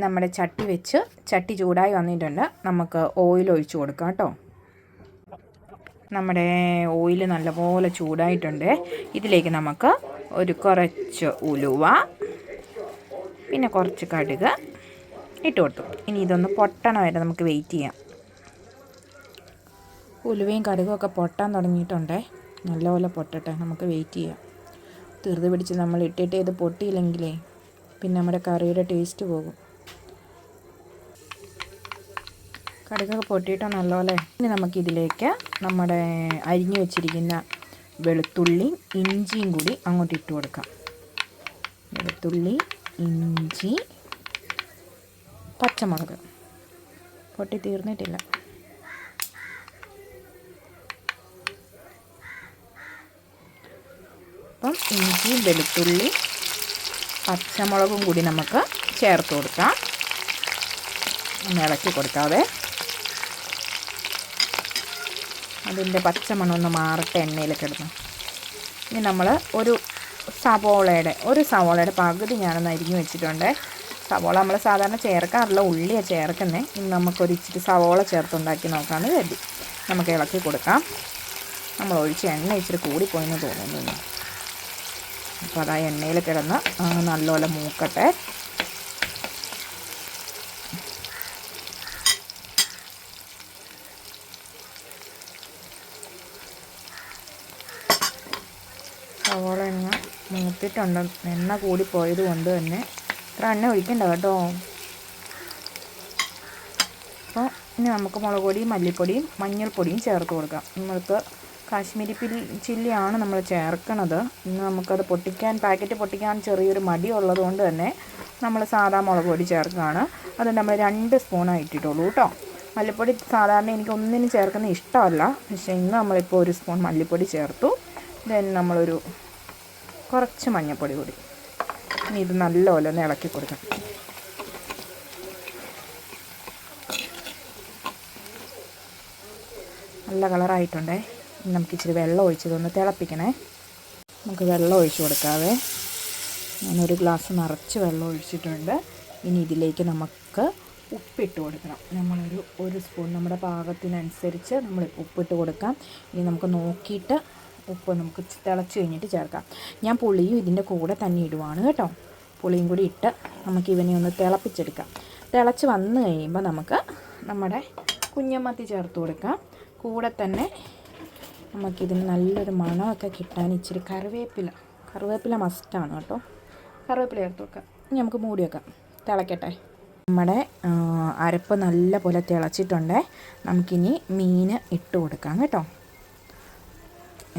നമ്മുടെ ചട്ടി വെച്ച് ചട്ടി ചൂടായി വന്നിട്ടുണ്ട്. നമുക്ക് ഓയിൽ ഒഴിച്ചു കൊടുക്കാം കേട്ടോ. നമ്മുടെ ഓയിൽ നല്ലപോലെ ചൂടായിട്ടുണ്ട്. ഇതിലേക്ക് നമുക്ക് ഒരു കുറച്ച് ഉലുവ പിന്നെ കുറച്ച് കടുക് ഇട്ട് കൊടുത്തു. ഇനി ഇതൊന്ന് പൊട്ടണ വരെ നമുക്ക് വെയിറ്റ് ചെയ്യാം. ഉലുവയും കടുകും ഒക്കെ പൊട്ടാൻ തുടങ്ങിയിട്ടുണ്ടേ. നല്ലപോലെ പൊട്ടട്ടെ നമുക്ക് വെയിറ്റ് ചെയ്യാം. ധൃതി പിടിച്ച് നമ്മൾ ഇട്ടിട്ട് ഇത് പൊട്ടിയില്ലെങ്കിലേ പിന്നെ നമ്മുടെ കറിയുടെ ടേസ്റ്റ് പോകും. കടുകൊക്കെ പൊട്ടിയിട്ട് നല്ലപോലെ. ഇനി നമുക്കിതിലേക്ക് നമ്മുടെ അരിഞ്ഞു വെച്ചിരിക്കുന്ന വെളുത്തുള്ളിയും ഇഞ്ചിയും കൂടി അങ്ങോട്ട് ഇട്ട് കൊടുക്കാം. വെളുത്തുള്ളി ഇഞ്ചി പച്ചമുളക്. പൊട്ടി തീർന്നിട്ടില്ല. അപ്പം ഇഞ്ചി വെളുത്തുള്ളി പച്ചമുളകും കൂടി നമുക്ക് ചേർത്ത് കൊടുക്കാം. ഒന്ന് ഇളക്കി കൊടുക്കാതെ അതിന്റെ പച്ചമണം ഒന്ന് മാറട്ടെ എണ്ണയിൽ കിടന്ന് ഇനി നമ്മൾ ഒരു സവോളയുടെ ഒരു സവോളയുടെ പകുതി ഞാനൊന്ന് അരിഞ്ഞു വെച്ചിട്ടുണ്ട്. സവോള നമ്മൾ സാധാരണ ചേർക്കാറില്ല ഉള്ളിയാണ് ചേർക്കുന്നത് ഇനി നമുക്കൊരു ഇച്ചിരി സവോള ചേർത്തുണ്ടാക്കി നോക്കാമെന്ന് കരുതി. നമുക്ക് ഇളക്കി കൊടുക്കാം. നമ്മൾ ഒഴിച്ച് എണ്ണ ഇച്ചിരി കൂടിപ്പോയെന്ന് തോന്നുന്നു അപ്പോൾ അതാ എണ്ണയിൽ കിടന്ന് നല്ലപോലെ മൂക്കട്ടെ സവോള എണ്ണ മൂത്തിട്ടുണ്ട് എണ്ണ കൂടിപ്പോയത് കൊണ്ട് തന്നെ ഇത്ര എണ്ണ ഒഴിക്കണ്ട കേട്ടോ. അപ്പോൾ ഇനി നമുക്ക് മുളക് പൊടിയും മല്ലിപ്പൊടിയും മഞ്ഞൾപ്പൊടിയും ചേർത്ത് കൊടുക്കാം. നമ്മൾക്ക് കാശ്മീരി പില്ലി ചില്ലിയാണ് നമ്മൾ ചേർക്കണത്. ഇന്ന് നമുക്കത് പൊട്ടിക്കാൻ പാക്കറ്റ് പൊട്ടിക്കാൻ ചെറിയൊരു മടി ഉള്ളതുകൊണ്ട് തന്നെ നമ്മൾ സാധാ മുളക് പൊടി ചേർക്കുകയാണ്. അത് നമ്മൾ രണ്ട് സ്പൂണായി ഇട്ടിട്ടുള്ളൂ കേട്ടോ. മല്ലിപ്പൊടി സാധാരണ എനിക്ക് ഒന്നിനും ചേർക്കുന്ന ഇഷ്ടമല്ല. പക്ഷേ ഇന്ന് നമ്മളിപ്പോൾ ഒരു സ്പൂൺ മല്ലിപ്പൊടി ചേർത്തു. ദെൻ നമ്മളൊരു കുറച്ച് മഞ്ഞൾപ്പൊടി കൂടി. ഇനി ഇത് നല്ലപോലെ ഒന്ന് ഇളക്കി കൊടുക്കണം നല്ല കളറായിട്ടുണ്ടേ. നമുക്ക് ഇച്ചിരി വെള്ളം ഒഴിച്ചതൊന്ന് തിളപ്പിക്കണേ. നമുക്ക് വെള്ളം ഒഴിച്ചു കൊടുക്കാവേ. ഞാനൊരു ഗ്ലാസ് നിറച്ച് വെള്ളം ഒഴിച്ചിട്ടുണ്ട്. ഇനി ഇതിലേക്ക് നമുക്ക് ഉപ്പിട്ട് കൊടുക്കണം. നമ്മളൊരു ഒരു സ്പൂൺ നമ്മുടെ പാകത്തിനനുസരിച്ച് നമ്മൾ ഉപ്പിട്ട് കൊടുക്കാം. ഇനി നമുക്ക് നോക്കിയിട്ട് ഉപ്പ് നമുക്ക് തിളച്ച് കഴിഞ്ഞിട്ട് ചേർക്കാം. ഞാൻ പുളിയും ഇതിന്റെ കൂടെ തന്നെ ഇടുവാണ് കേട്ടോ. പുളിയും കൂടി ഇട്ട് നമുക്ക് ഇവനെ ഒന്ന് തിളപ്പിച്ചെടുക്കാം. തിളച്ച് വന്നു കഴിയുമ്പോൾ നമുക്ക് നമ്മുടെ കുഞ്ഞമ്മത്തി ചേർത്ത് കൊടുക്കാം. കൂടെ തന്നെ നമുക്കിതിന് നല്ലൊരു മണമൊക്കെ കിട്ടാൻ ഇച്ചിരി കറിവേപ്പില. കറിവേപ്പില മസ്റ്റാണ് കേട്ടോ. കറിവേപ്പില ചേർത്ത് വെക്കാം ഇനി നമുക്ക് മൂടി വെക്കാം. തിളക്കട്ടെ. നമ്മുടെ അരപ്പ് നല്ല പോലെ തിളച്ചിട്ടുണ്ടേ. നമുക്കിനി മീൻ ഇട്ട് കൊടുക്കാം കേട്ടോ.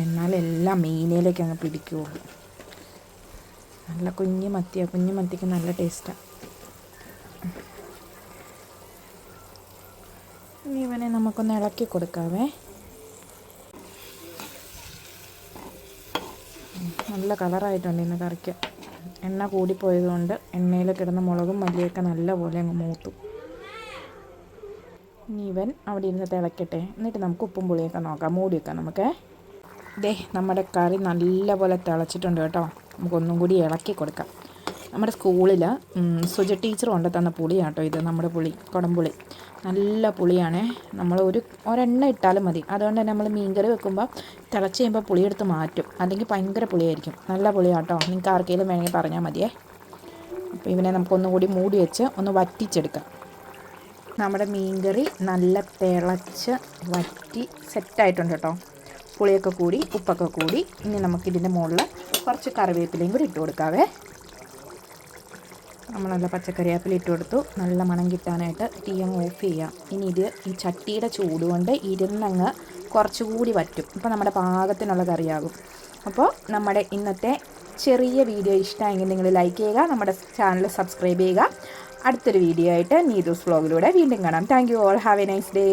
എന്നാലെല്ലാം മീനയിലേക്ക് അങ്ങ് പിടിക്കുകയുള്ളൂ നല്ല കുഞ്ഞു മത്തിയാണ് കുഞ്ഞു മത്തിക്ക് നല്ല ടേസ്റ്റാണ് ഇവനെ നമുക്കൊന്ന് ഇളക്കി കൊടുക്കാവേ. നല്ല കളറായിട്ടുണ്ട് ഇന്ന് കറിക്ക്. എണ്ണ കൂടിപ്പോയതുകൊണ്ട് എണ്ണയിൽ കിടന്ന മുളകും മല്ലിയൊക്കെ നല്ല പോലെ അങ്ങ് മൂത്തു. ഇനി ഇവൻ അവിടെ ഇരുന്ന് തിളക്കട്ടെ എന്നിട്ട് നമുക്ക് ഉപ്പും പുളിയൊക്കെ നോക്കാം. മൂടി വെക്കാം നമുക്ക്. ദേ നമ്മുടെ കറി നല്ലപോലെ തിളച്ചിട്ടുണ്ട് കേട്ടോ. നമുക്കൊന്നും കൂടി ഇളക്കി കൊടുക്കാം. നമ്മുടെ സ്കൂളിൽ സുജ ടീച്ചർ കൊണ്ട് തന്ന കേട്ടോ ഇത് നമ്മുടെ പുളി കുടംപുളി. നല്ല പുളിയാണ്. നമ്മൾ ഒരു ഒരെണ്ണ ഇട്ടാലും മതി. അതുകൊണ്ട് തന്നെ നമ്മൾ മീൻകറി വെക്കുമ്പോൾ തിളച്ച് കഴിയുമ്പോൾ പുളിയെടുത്ത് മാറ്റും. അല്ലെങ്കിൽ ഭയങ്കര പുളിയായിരിക്കും. നല്ല പുളിയാട്ടോ നിങ്ങൾക്ക് ആർക്കെങ്കിലും വേണമെങ്കിൽ പറഞ്ഞാൽ മതിയേ. അപ്പോൾ ഇവനെ നമുക്കൊന്നും കൂടി മൂടി വെച്ച് ഒന്ന് വറ്റിച്ചെടുക്കാം. നമ്മുടെ മീൻകറി നല്ല തിളച്ച് വറ്റി സെറ്റായിട്ടുണ്ട് കേട്ടോ. പുളിയൊക്കെ കൂടി ഉപ്പൊക്കെ കൂടി. ഇനി നമുക്കിതിന്റെ മുകളിൽ കുറച്ച് കറിവേപ്പിലയും കൂടി ഇട്ട് കൊടുക്കാവേ. നമ്മൾ നല്ല പച്ചക്കറിവേപ്പില ഇട്ട് കൊടുത്തു. നല്ല മണം കിട്ടാനായിട്ട് തീ അങ്ങ് ഓഫ് ചെയ്യാം. ഇനി ഇത് ഈ ചട്ടിയുടെ ചൂട് കൊണ്ട് ഇരുന്നങ്ങ് കുറച്ചുകൂടി വറ്റും. ഇപ്പോൾ നമ്മുടെ പാകത്തിനുള്ള കറിയാകും. അപ്പോൾ നമ്മുടെ ഇന്നത്തെ ചെറിയ വീഡിയോ ഇഷ്ടമായെങ്കിൽ നിങ്ങൾ ലൈക്ക് ചെയ്യുക നമ്മുടെ ചാനൽ സബ്സ്ക്രൈബ് ചെയ്യുക. അടുത്തൊരു വീഡിയോ ആയിട്ട് നീതൂസ് വ്ളോഗിലൂടെ വീണ്ടും കാണാം. Thank you all have a nice day